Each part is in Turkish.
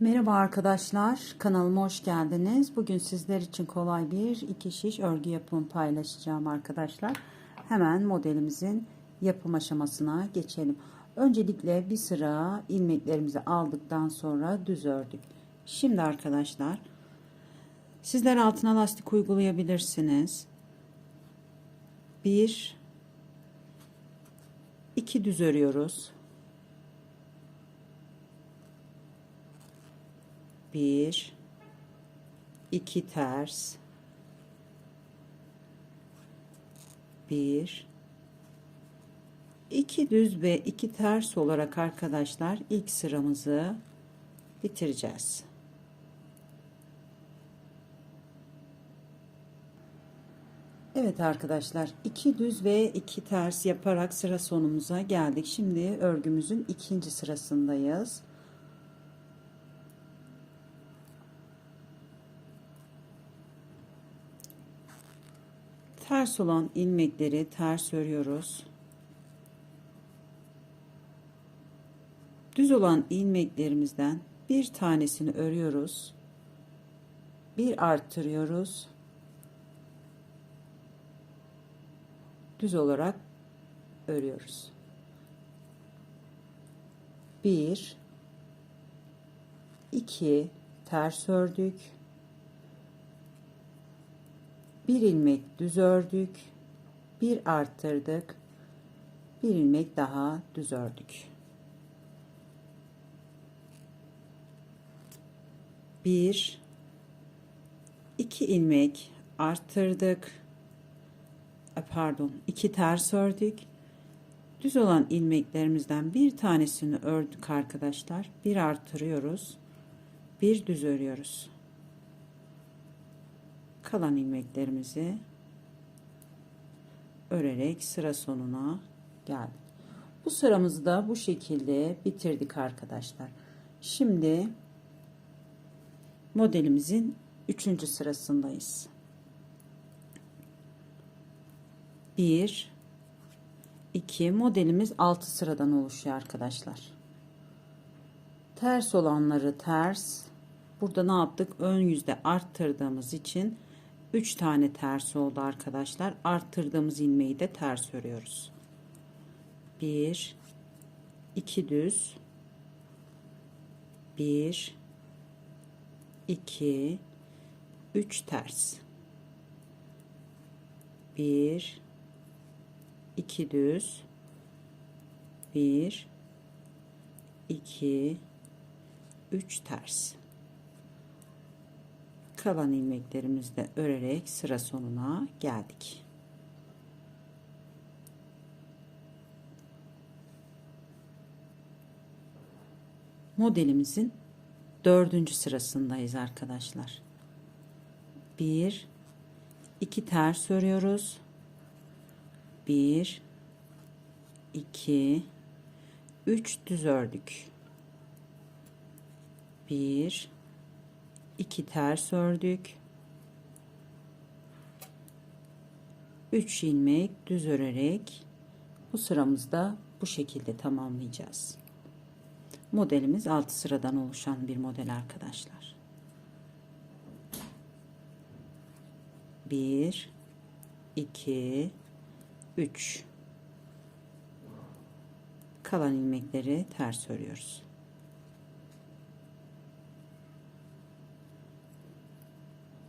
Merhaba arkadaşlar, kanalıma hoş geldiniz. Bugün sizler için kolay bir iki şiş örgü yapımı paylaşacağım arkadaşlar. Hemen modelimizin yapım aşamasına geçelim. Öncelikle bir sıra ilmeklerimizi aldıktan sonra düz ördük. Şimdi arkadaşlar, sizler altına lastik uygulayabilirsiniz. Bir, iki düz örüyoruz. Bir iki ters bir iki düz ve iki ters olarak arkadaşlar ilk sıramızı bitireceğiz. Evet arkadaşlar iki düz ve iki ters yaparak sıra sonumuza geldik. Şimdi örgümüzün ikinci sırasındayız. Ters olan ilmekleri ters örüyoruz. Düz olan ilmeklerimizden bir tanesini örüyoruz. Bir arttırıyoruz. Düz olarak örüyoruz. Bir, iki, ters ördük bir ilmek düz ördük bir arttırdık bir ilmek daha düz ördük. Bir iki ilmek arttırdık pardon iki ters ördük. Düz olan ilmeklerimizden bir tanesini ördük arkadaşlar. Bir arttırıyoruz bir düz örüyoruz kalan ilmeklerimizi örerek sıra sonuna geldik. Bu sıramızı da bu şekilde bitirdik arkadaşlar. Şimdi modelimizin üçüncü sırasındayız. Bir, iki modelimiz altı sıradan oluşuyor arkadaşlar. Ters olanları ters. Burada ne yaptık? Ön yüzde arttırdığımız için 3 tane ters oldu arkadaşlar. Arttırdığımız ilmeği de ters örüyoruz. 1 2 düz 1 2 3 ters 1 2 düz 1 2 3 ters kalan ilmeklerimizde örerek sıra sonuna geldik. Modelimizin dördüncü sırasındayız arkadaşlar. Bir, iki ters örüyoruz. Bir, iki, üç düz ördük. Bir, 2 ters ördük. 3 ilmek düz örerek bu sıramızda bu şekilde tamamlayacağız. Modelimiz 6 sıradan oluşan bir model arkadaşlar. 1 2 3 kalan ilmekleri ters örüyoruz.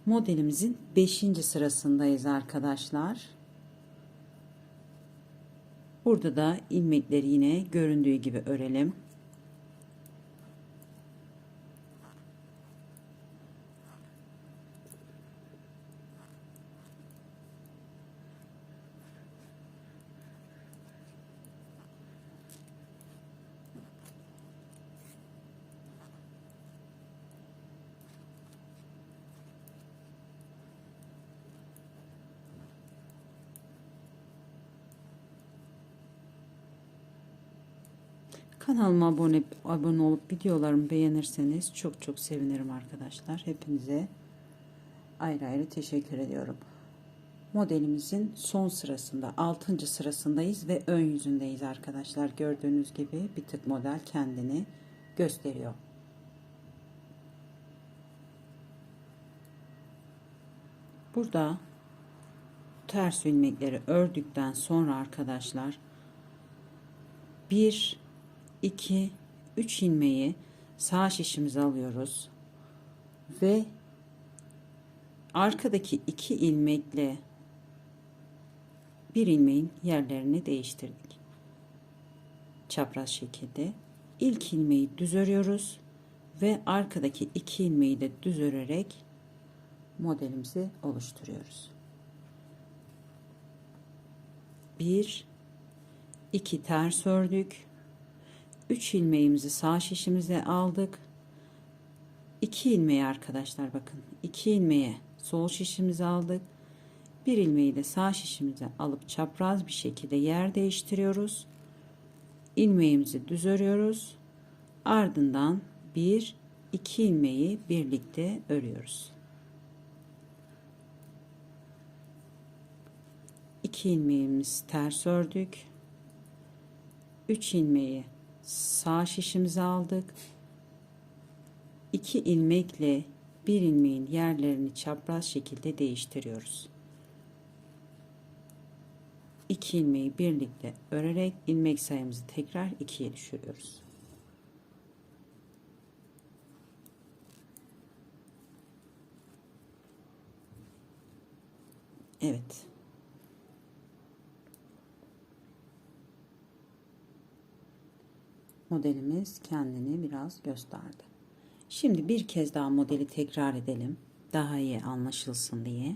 Modelimizin 5. sırasındayız arkadaşlar. Burada da ilmekleri yine göründüğü gibi örelim. Kanalıma abone, abone olup videolarımı beğenirseniz çok çok sevinirim arkadaşlar. Hepinize ayrı ayrı teşekkür ediyorum. Modelimizin son sırasında 6. sırasındayız ve ön yüzündeyiz arkadaşlar. Gördüğünüz gibi bir tık model kendini gösteriyor. Burada ters ilmekleri ördükten sonra arkadaşlar bir 2 3 ilmeği sağ şişimize alıyoruz ve arkadaki iki ilmekle bir ilmeğin yerlerini değiştirdik. Çapraz şekilde ilk ilmeği düz örüyoruz ve arkadaki iki ilmeği de düz örerek modelimizi oluşturuyoruz. Bir, iki ters ördük. Üç ilmeğimizi sağ şişimize aldık. İki ilmeği arkadaşlar bakın. iki ilmeğe sol şişimize aldık. Bir ilmeği de sağ şişimize alıp çapraz bir şekilde yer değiştiriyoruz. İlmeğimizi düz örüyoruz. Ardından bir iki ilmeği birlikte örüyoruz. 2 ilmeğimiz ters ördük. 3 ilmeği sağ şişimize aldık. 2 ilmekle bir ilmeğin yerlerini çapraz şekilde değiştiriyoruz. 2 ilmeği birlikte örerek ilmek sayımızı tekrar 2'ye düşürüyoruz. Evet. Modelimiz kendini biraz gösterdi. Şimdi bir kez daha modeli tekrar edelim. Daha iyi anlaşılsın diye.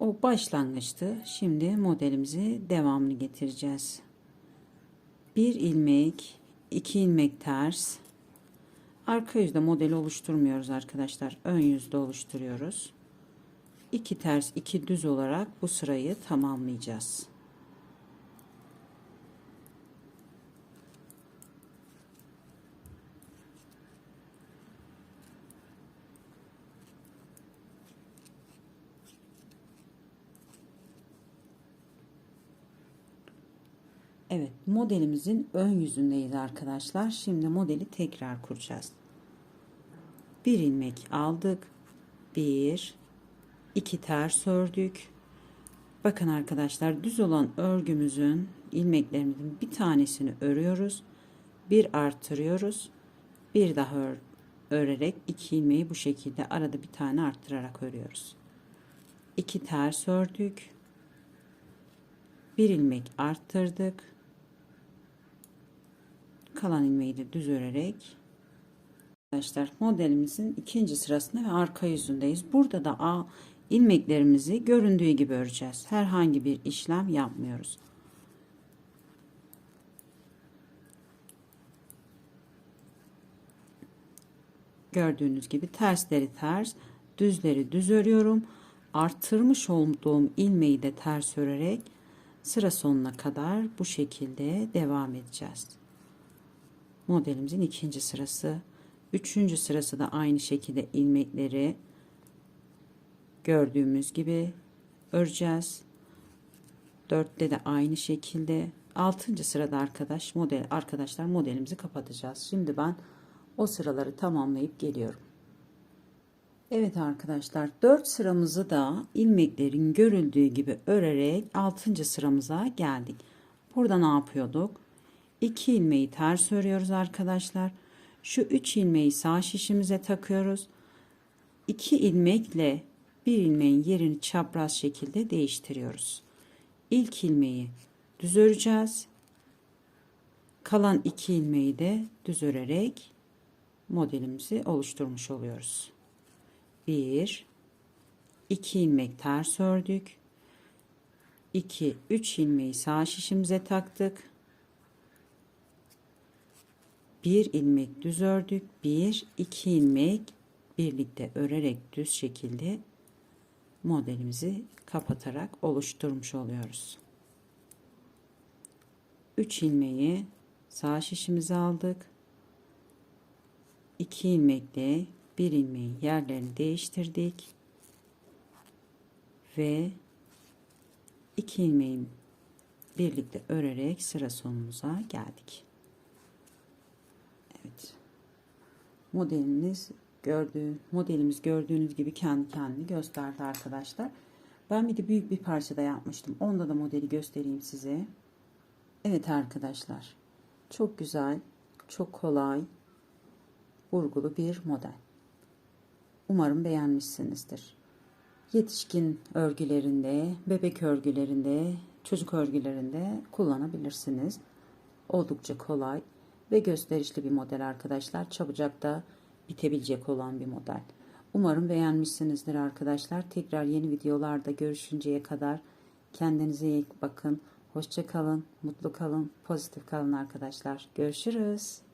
O başlangıçtı. Şimdi modelimizi devamlı getireceğiz. Bir ilmek, iki ilmek ters. Arka yüzde modeli oluşturmuyoruz arkadaşlar. Ön yüzde oluşturuyoruz. İki ters, iki düz olarak bu sırayı tamamlayacağız. Evet modelimizin ön yüzündeyiz arkadaşlar. Şimdi modeli tekrar kuracağız. Bir ilmek aldık. Bir, iki ters ördük. Bakın arkadaşlar düz olan örgümüzün ilmeklerimizin bir tanesini örüyoruz. Bir artırıyoruz. Bir daha ör, örerek iki ilmeği bu şekilde arada bir tane arttırarak örüyoruz. İki ters ördük. Bir ilmek arttırdık kalan ilmeği de düz örerek arkadaşlar modelimizin ikinci sırasında ve arka yüzündeyiz. Burada da A ilmeklerimizi göründüğü gibi öreceğiz. Herhangi bir işlem yapmıyoruz. Gördüğünüz gibi tersleri ters, düzleri düz örüyorum. Arttırmış olduğum ilmeği de ters örerek sıra sonuna kadar bu şekilde devam edeceğiz modelimizin ikinci sırası. Üçüncü sırası da aynı şekilde ilmekleri gördüğümüz gibi öreceğiz. Dörtte de aynı şekilde. Altıncı sırada arkadaş model arkadaşlar modelimizi kapatacağız. Şimdi ben o sıraları tamamlayıp geliyorum. Evet arkadaşlar 4 sıramızı da ilmeklerin görüldüğü gibi örerek 6. sıramıza geldik. Burada ne yapıyorduk? 2 ilmeği ters örüyoruz arkadaşlar. Şu 3 ilmeği sağ şişimize takıyoruz. 2 ilmekle bir ilmeğin yerini çapraz şekilde değiştiriyoruz. İlk ilmeği düz öreceğiz. Kalan 2 ilmeği de düz örerek modelimizi oluşturmuş oluyoruz. 1 2 ilmek ters ördük. 2 3 ilmeği sağ şişimize taktık bir ilmek düz ördük. Bir, iki ilmek birlikte örerek düz şekilde modelimizi kapatarak oluşturmuş oluyoruz. 3 ilmeği sağ şişimize aldık. 2 ilmekle bir ilmeğin yerlerini değiştirdik. Ve 2 ilmeğin birlikte örerek sıra sonumuza geldik. Evet. Modeliniz gördüğün modelimiz gördüğünüz gibi kendi kendini gösterdi arkadaşlar. Ben bir de büyük bir parçada yapmıştım. Onda da modeli göstereyim size. Evet arkadaşlar. Çok güzel, çok kolay, vurgulu bir model. Umarım beğenmişsinizdir. Yetişkin örgülerinde, bebek örgülerinde, çocuk örgülerinde kullanabilirsiniz. Oldukça kolay ve gösterişli bir model arkadaşlar. Çabucak da bitebilecek olan bir model. Umarım beğenmişsinizdir arkadaşlar. Tekrar yeni videolarda görüşünceye kadar kendinize iyi bakın. Hoşça kalın, mutlu kalın, pozitif kalın arkadaşlar. Görüşürüz.